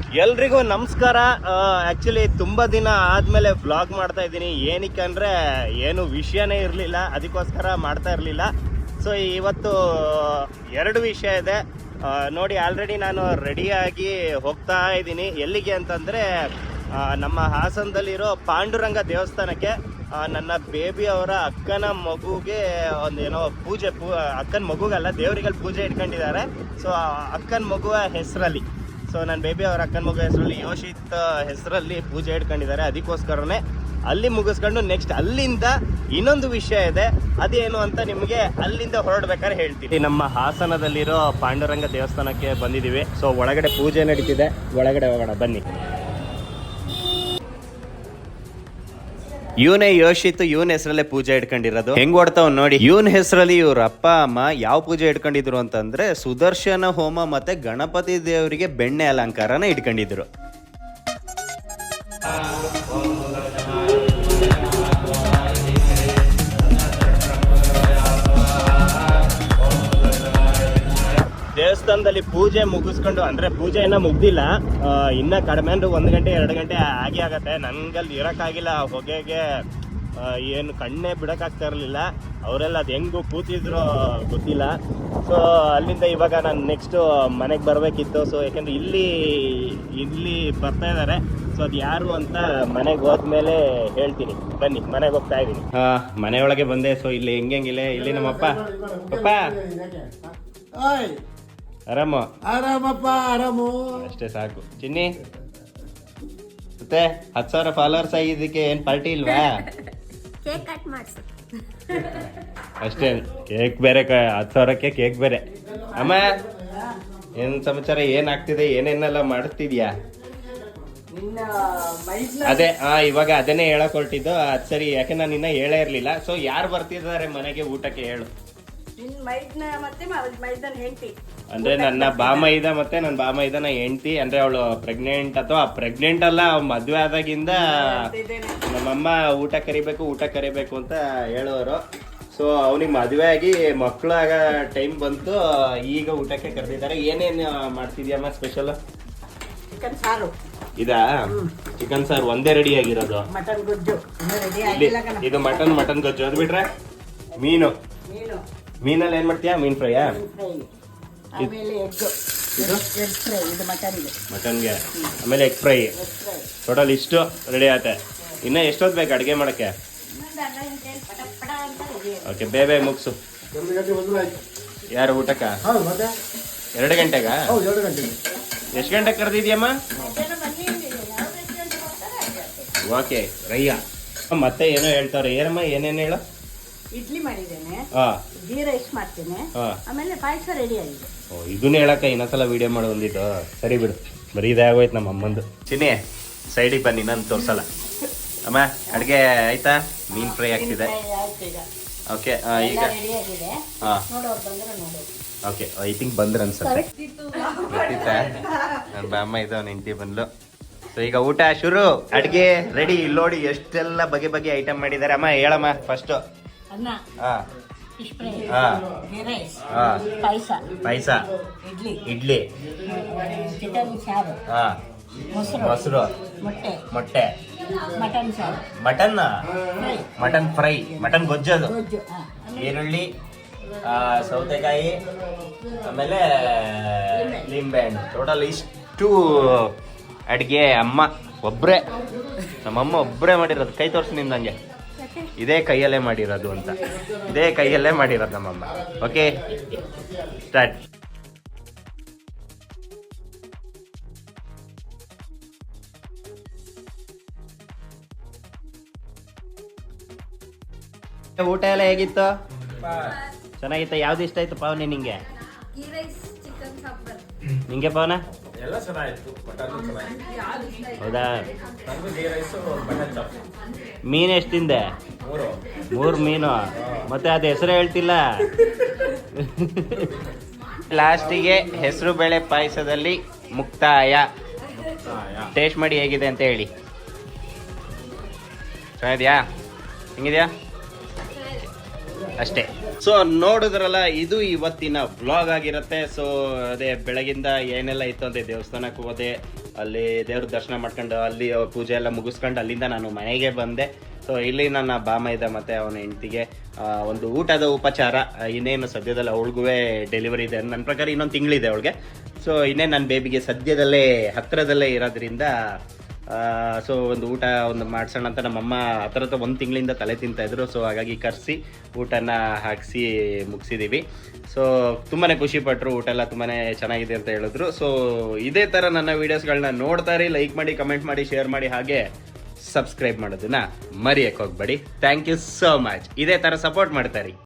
ಎಲ್ರಿಗೂ ನಮಸ್ಕಾರ. ಆಕ್ಚುಲಿ ತುಂಬಾ ದಿನ ಆದ್ಮೇಲೆ ವ್ಲಾಗ್ ಮಾಡ್ತಾ ಇದ್ದೀನಿ. ಏನಕ್ಕೆ ಅಂದ್ರೆ ಏನು ವಿಷಯನೇ ಇರಲಿಲ್ಲ. ಅದಕ್ಕೋಸ್ಕರ ಮಾಡ್ತಾ ಇರಲಿಲ್ಲ. ಸೊ ಇವತ್ತು, ಎರಡು ವಿಷಯ ಇದೆ. ನೋಡಿ ಆಲ್ರೆಡಿ ನಾನು ರೆಡಿಯಾಗಿ ಹೋಗ್ತಾ ಇದ್ದೀನಿ. ಎಲ್ಲಿಗೆ ಅಂತಂದ್ರೆ ನಮ್ಮ ಹಾಸನದಲ್ಲಿರೋ ಪಾಂಡುರಂಗ ದೇವಸ್ಥಾನಕ್ಕೆ ನನ್ನ ಬೇಬಿ ಅವರ ಅಕ್ಕನ ಮಗುಗೆ ಒಂದೇನೋ ಪೂಜೆ, ಪೂ, ಅಕ್ಕನ ಮಗುಗಲ್ಲ, ದೇವರಿಗಲ್ಲಿ ಪೂಜೆ ಇಟ್ಕೊಂಡಿದ್ದಾರೆ. ಸೊ ಅಕ್ಕನ ಮಗುವ ಹೆಸರಲ್ಲಿ. ಸೊ ನನ್ನ ಬೇಬಿ ಅವ್ರ ಅಕ್ಕನ ಮಗ ಹೆಸರಲ್ಲಿ ಯೋಶಿತ್ ಹೆಸರಲ್ಲಿ ಪೂಜೆ ಇಟ್ಕೊಂಡಿದ್ದಾರೆ. ಅದಕ್ಕೋಸ್ಕರನೇ ಅಲ್ಲಿ ಮುಗಿಸ್ಕೊಂಡು ನೆಕ್ಸ್ಟ್ ಅಲ್ಲಿಂದ ಇನ್ನೊಂದು ವಿಷಯ ಇದೆ. ಅದೇನು ಅಂತ ನಿಮಗೆ ಅಲ್ಲಿಂದ ಹೊರಡ್ಬೇಕಾದ್ರೆ ಹೇಳ್ತೀನಿ. ನಮ್ಮ ಹಾಸನದಲ್ಲಿರೋ ಪಾಂಡುರಂಗ ದೇವಸ್ಥಾನಕ್ಕೆ ಬಂದಿದ್ದೀವಿ. ಸೊ ಒಳಗಡೆ ಪೂಜೆ ನಡೀತಿದೆ. ಒಳಗಡೆ ಹೋಗೋಣ. ಬನ್ನಿ. ಇವನೇ ಯೋಶಿತ್ ಇವನ್ ಹೆಸರಲ್ಲೇ ಪೂಜೆ ಇಟ್ಕೊಂಡಿರೋದು. ಹೆಂಗ್ ಓಡ್ತಾವ್ ನೋಡಿ, ಇವನ್ ಹೆಸರಲ್ಲಿ ಇವ್ರ ಅಪ್ಪ, ಅಮ್ಮ ಯಾವ ಪೂಜೆ ಇಟ್ಕೊಂಡಿದ್ರು ಅಂತಂದ್ರೆ ಸುದರ್ಶನ ಹೋಮ ಮತ್ತೆ ಗಣಪತಿ ದೇವರಿಗೆ ಬೆಣ್ಣೆ ಅಲಂಕಾರನ ಇಟ್ಕೊಂಡಿದ್ರು. ದೇವಸ್ಥಾನದಲ್ಲಿ ಪೂಜೆ ಮುಗಿಸ್ಕೊಂಡು ಅಂದ್ರೆ ಪೂಜೆ ಇನ್ನ ಮುಗ್ದಿಲ್ಲ ಇನ್ನ ಕಡಿಮೆ ಅಂದ್ರೆ ಒಂದ್ ಗಂಟೆ ಎರಡು ಗಂಟೆ ಆಗಿ ಆಗತ್ತೆ. ನನ್ಗಲ್ಲಿ ಇರಕ್ಕಾಗಿಲ್ಲ ಹೊಗೆಗೆ ಏನು ಕಣ್ಣೇ ಬಿಡಕ್ಕಾಗ್ತಾ ಇರಲಿಲ್ಲ. ಅವರೆಲ್ಲ ಅದು ಹೆಂಗು ಕೂತಿದ್ರು ಗೊತ್ತಿಲ್ಲ. ಸೊ ಅಲ್ಲಿಂದ ಇವಾಗ ನಾನು ನೆಕ್ಸ್ಟ್ ಮನೆಗೆ ಬರಬೇಕಿತ್ತು. ಸೊ ಯಾಕಂದ್ರೆ ಇಲ್ಲಿ ಇಲ್ಲಿ ಬರ್ತಾ ಇದ್ದಾರೆ ಸೊ ಅದು ಯಾರು ಅಂತ ಮನೆಗೆ ಹೋದ್ಮೇಲೆ ಹೇಳ್ತೀನಿ. ಬನ್ನಿ ಮನೆಗೆ ಹೋಗ್ತಾ ಇದ್ದೀನಿ. ಮನೆಯೊಳಗೆ ಬಂದೆ. ಸೊ ಇಲ್ಲಿ ಹೆಂಗೆಂಗಿಲ್ಲ ಇಲ್ಲಿ? ನಮ್ಮಪ್ಪ. ಅಪ್ಪ. ಓಯ್ ಆರಾಮ ಆರಾಮಪ್ಪ ಆರಾಮು ಅಷ್ಟೇ ಸಾಕು. ಚಿನ್ನಿ ಮತ್ತೆ ಹತ್ತು ಸಾವಿರ ಫಾಲೋವರ್ಸ್ ಆಗಿದ್ದಕ್ಕೆ ಏನು ಪಾರ್ಟಿ ಇಲ್ವಾ? ಕೇಕ್ ಕಟ್ ಮಾಡಿಸು. ಅಷ್ಟೇ ಕೇಕ್ ಬೇರೆ ಕ- ಹತ್ತು ಸಾವಿರಕ್ಕೆ ಕೇಕ್ ಬೇರೆ. ಅಮ್ಮ ಏನ್ ಸಮಾಚಾರ ಏನಾಗ್ತಿದೆ ಏನೇನೆಲ್ಲ ಮಾಡ್ತಿದ್ಯಾ? ಅದೇ ಹಾ ಇವಾಗ ಅದನ್ನೇ ಹೇಳಕ್ ಹೊರಟಿದ್ದು ಅದು ಸರಿ ಯಾಕೆ ನಾನು ಇನ್ನ ಹೇಳೇ ಇರ್ಲಿಲ್ಲ. ಸೊ ಯಾರು ಬರ್ತಿದ್ದಾರೆ ಮನೆಗೆ ಊಟಕ್ಕೆ ಹೇಳು. ನಿನ್ನ ಮೈದ್ನ ಮತ್ತೆ ಮೈದನ ಹೆಂಡತಿ. ಅಂದ್ರೆ ನನ್ನ ಬಾಮೈದ ಮತ್ತೆ ನನ್ನ ಬಾಮೈದನ ಹೆಂಡತಿ ಅಂದ್ರೆ ಅವಳು ಪ್ರೆಗ್ನೆಂಟ್ ಅಥವಾ ಪ್ರೆಗ್ನೆಂಟ್ ಅಲ್ಲ ಅವ್ ಮದ್ವೆ ಆದಾಗಿಂದ ನಮ್ಮಮ್ಮ ಊಟ ಕರಿಬೇಕು ಊಟ ಕರಿಬೇಕು ಅಂತ ಹೇಳೋರು. ಸೊ ಅವನಿಗೆ ಮದುವೆ ಆಗಿ ಮಕ್ಕಳಾಗ ಟೈಮ್ ಬಂತು ಈಗ ಊಟಕ್ಕೆ ಕರೆದಿದ್ದಾರೆ. ಏನೇನು ಮಾಡ್ತಿದ್ಯಮ್ಮ ಸ್ಪೆಷಲ್ ಚಿಕನ್ ಸಾರು. ಇದಾ? ಚಿಕನ್ ಸಾರು ಒಂದೇ ರೆಡಿ ಆಗಿರೋದು. ಮಟನ್ ಗೊಜ್ಜು. ಇದು ಮಟನ್ ಮಟನ್ ಗೊಜ್ಜು. ಅದು ಬಿಟ್ರೆ ಮೀನು. ಮೀನು. ಮೀನಲ್ಲಿ ಏನ್ ಮಾಡ್ತೀಯಾ ಮೀನ್ ಫ್ರೈಯಾ ಫ್ರೈ ಎಗ್ ಇದು ಮಟನ್ಗೆ ಮಟನ್ಗೆ ಆಮೇಲೆ egg fry egg fry total ಇಷ್ಟು ರೆಡಿ ಆಯ್ತೆ ಇನ್ನ ಎಷ್ಟೊತ್ತು ಬೇಕು ಅಡುಗೆ ಮಾಡಕ್ಕೆ ಓಕೆ ಬೇಬೇ ಮುಗಿಸು ಯಾರು ಊಟಕ್ಕ ಎರಡು ಗಂಟೆಗ ಎಷ್ಟು ಗಂಟೆಗೆ ಕರೆದಿದ್ಯಮ್ಮ ಓಕೆ ರಯ್ಯ ಮತ್ತೆ ಏನೋ ಹೇಳ್ತಾರೆ ಏನಮ್ಮ ಏನೇನು ಹೇಳು ಇಡ್ಲಿ ಮಾಡಿದ್ದೇನೆ. ಹಾ. ಗೀ ರೈಸ್ ಮಾಡ್ತೇನೆ. ಆಮೇಲೆ ಪಾಯಸ ರೆಡಿ ಆಗಿದೆ. ಓ ಇದನ್ನ ಹೇಳಕ್ಕ ಇನ್ನೊಂದ್ಸಲ ವಿಡಿಯೋ ಮಾಡಿ ಬಂದಿದ್ದು ಸರಿ ಬಿಡು. ಬರೀ ಇದೇ ಆಗೋಯ್ತು ನಮ್ಮ ಅಮ್ಮಂದು. ಚಿನ್ನಿ ಸೈಡಿಗೆ ಬನ್ನಿ ನಾನು ತೋರ್ಸಲ್ಲ. ಅಮ್ಮ ಅಡುಗೆ ಆಯ್ತಾ? ಮೀನ್ ಫ್ರೈ ಆಗ್ತಿದೆ. ಓಕೆ ಈಗ. ಓಕೆ ಐ ಥಿಂಕ್ ಬಂದ್ರೆ ಅನ್ಸುತ್ತೆ. ಗೊತ್ತಿತ್ತಾ? ನನ್ನ ಬಾಮ್ಮ ಇದು ನಿಂತಿ ಬಂದ್ಲು. ಸೊ ಈಗ ಊಟ ಶುರು. ಅಡಿಗೆ ರೆಡಿ ಇಲ್ಲೋಡಿ ನೋಡಿ ಎಷ್ಟೆಲ್ಲ ಬಗೆ ಬಗೆ ಐಟಮ್ ಮಾಡಿದ್ದಾರೆ. ಅಮ್ಮ ಹೇಳಮ್ಮ ಫಸ್ಟ್ ಅನ್ನ. ಹಾ ಫಿಶ್ ಫ್ರೈ ಹಾ ಗೀ ರೈಸ್ ಹಾ ಪಾಯಸ. ಪಾಯಸ. ಇಡ್ಲಿ. ಇಡ್ಲಿ. ಚಿಕನ್ ಸಾರು. ಹಾ ಮೊಸರು. ಮೊಸರು. ಮೊಟ್ಟೆ. ಮೊಟ್ಟೆ. ಮಟನ್ ಸಾರು. Mutton fry. Mutton fry. Mutton ಗೊಜ್ಜದು ಗೊಜ್ಜು. ಹಾ. ಈರುಳ್ಳಿ ಆ, ಸೌತೆಕಾಯಿ ಆಮೇಲೆ ಲಿಂಬೆ ಹಣ್ಣು ಟೋಟಲ್ ಇಷ್ಟು ಅಡುಗೆ ಅಮ್ಮ ಒಬ್ಬರೇ ನಮ್ಮಮ್ಮ ಒಬ್ಬರೇ ಮಾಡಿರೋದು. ಕೈ ತೋರಿಸಿ ನಿಂದಂಗೆ ಇದೇ ಕೈಯಲ್ಲೇ ಮಾಡಿರೋದು ಅಂತ. ಇದೇ ಕೈಯಲ್ಲೇ ಮಾಡಿರೋದು ನಮ್ಮಮ್ಮ. ಓಕೆ ಸ್ಟಾರ್ಟ್ ಊಟ ಎಲ್ಲ ಹೇಗಿತ್ತು? ಚೆನ್ನಾಗಿತ್ತು? ಯಾವ್ದು ಇಷ್ಟ ಆಯ್ತು ಪಾವನಿ ನಿಂಗೆ? ನಿಂಗೆ ಪವನ? ಹೌದಾ? ಮೀನ್ ಎಷ್ಟು ತಿಂದೆ ಮೂರು. ಮೂರ್ ಮೀನು. ಮತ್ತೆ ಅದು ಹೆಸರು ಹೇಳ್ತಿಲ್ಲ? ಲಾಸ್ಟಿಗೆ ಹೆಸರು ಬೇಳೆ ಪಾಯಸದಲ್ಲಿ ಮುಕ್ತಾಯ. ಟೇಸ್ಟ್ ಮಾಡಿ ಹೇಗಿದೆ ಅಂತ ಹೇಳಿ. ಚೆನ್ನಾಗಿದ್ಯಾ? ಹೆಂಗಿದ್ಯಾ? ಅಷ್ಟೇ. ಸೊ ನೋಡಿದ್ರಲ್ಲ, ಇದು ಇವತ್ತಿನ ಬ್ಲಾಗ್ ಆಗಿರುತ್ತೆ. ಸೊ ಅದೇ, ಬೆಳಗಿಂದ ಏನೆಲ್ಲ ಇತ್ತು ಅಂದ್ರೆ ದೇವಸ್ಥಾನಕ್ಕೆ ಹೋದೆ. ಅಲ್ಲಿ ದೇವ್ರ ದರ್ಶನ ಮಾಡ್ಕೊಂಡು, ಅಲ್ಲಿ ಪೂಜೆ ಎಲ್ಲ ಮುಗಿಸ್ಕೊಂಡು ಅಲ್ಲಿಂದ ನಾನು ಮನೆಗೆ ಬಂದೆ. ಸೊ ಇಲ್ಲಿ ನನ್ನ ಬಾಮೈದ ಮತ್ತೆ ಅವನ ಹೆಂಡತಿಗೆ ಒಂದು ಊಟದ ಉಪಚಾರ. ಇನ್ನೇನು ಸದ್ಯದಲ್ಲಿ ಅವಳಿಗೂ ಡೆಲಿವರಿ ಇದೆ. ನನ್ನ ಪ್ರಕಾರ ಇನ್ನೊಂದು ತಿಂಗಳಿದೆ ಅವಳಿಗೆ. ಸೊ ಇನ್ನೇ ನನ್ನ ಬೇಬಿಗೆ ಸದ್ಯದಲ್ಲೇ ಹತ್ತಿರದಲ್ಲೇ ಇರೋದ್ರಿಂದ ಸೊ ಒಂದು ಊಟ ಒಂದು ಮಾಡ್ಸೋಣ ಅಂತ ನಮ್ಮಮ್ಮ ಆ ಹತ್ರ ಒಂದು ತಿಂಗಳಿಂದ ತಲೆ ತಿಂತಾ ಇದ್ರು. ಸೊ ಹಾಗಾಗಿ ಕರೆಸಿ ಊಟನ ಹಾಕಿಸಿ ಮುಗಿಸಿದ್ದೀವಿ ಸೊ ತುಂಬಾ ಖುಷಿಪಟ್ಟರು ಊಟ ಎಲ್ಲ ತುಂಬಾ ಚೆನ್ನಾಗಿದೆ ಅಂತ ಹೇಳಿದ್ರು. ಸೊ ಇದೇ ಥರ ನನ್ನ ವೀಡಿಯೋಸ್ಗಳನ್ನ ನೋಡ್ತಾ ಇರಿ ಲೈಕ್ ಮಾಡಿ ಕಮೆಂಟ್ ಮಾಡಿ ಶೇರ್ ಮಾಡಿ, ಹಾಗೆ ಸಬ್ಸ್ಕ್ರೈಬ್ ಮಾಡೋದನ್ನ ಮರೆಯಕ್ಕೆ ಹೋಗ್ಬೇಡಿ. ಥ್ಯಾಂಕ್ ಯು ಸೋ ಮಚ್ ಇದೇ ಥರ ಸಪೋರ್ಟ್ ಮಾಡ್ತಾರೆ